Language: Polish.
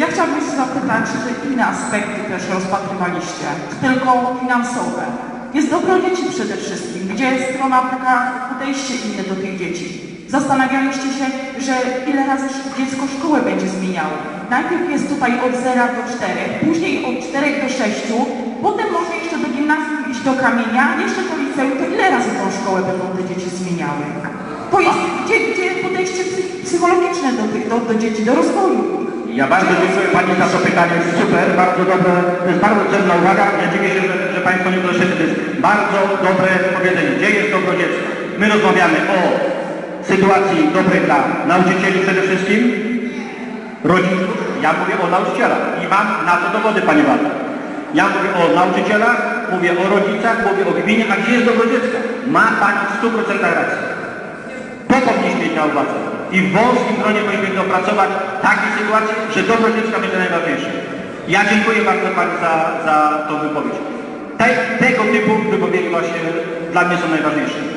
Ja chciałabym się zapytać, czy inne aspekty też rozpatrywaliście, tylko finansowe? Jest dobro dzieci przede wszystkim, gdzie strona taka podejście inne do tych dzieci. Zastanawialiście się, że ile razy dziecko szkołę będzie zmieniało. Najpierw jest tutaj od 0 do 4, później od 4 do 6, potem może jeszcze do gimnazjum iść do kamienia, jeszcze do liceum, to ile razy tą szkołę będą te dzieci zmieniały? To jest gdzie, gdzie podejście psy- psychologiczne do, tych, do, do dzieci, do rozwoju. Ja bardzo dziękuję Pani za to pytanie. Super, bardzo dobre. To jest bardzo cenna uwaga. Ja dziwię się, że, że Państwo nie doszli. To jest bardzo dobre powiedzenie. Gdzie jest dobro dziecka? My rozmawiamy o sytuacji dobrej dla nauczycieli przede wszystkim, rodziców. Ja mówię o nauczycielach i mam na to dowody, Pani Waldo. Ja mówię o nauczycielach, mówię o rodzicach, mówię o gminie, a gdzie jest dobro dziecka? Ma Pani w 100% rację. To powinniśmy mieć na uwadze. I w wąskim gronie powinniśmy dopracować takie sytuacje, że dobro dziecka będzie najważniejsze. Ja dziękuję bardzo Pani za, za tą wypowiedź. Te, tego typu wypowiedzi właśnie dla mnie są najważniejsze.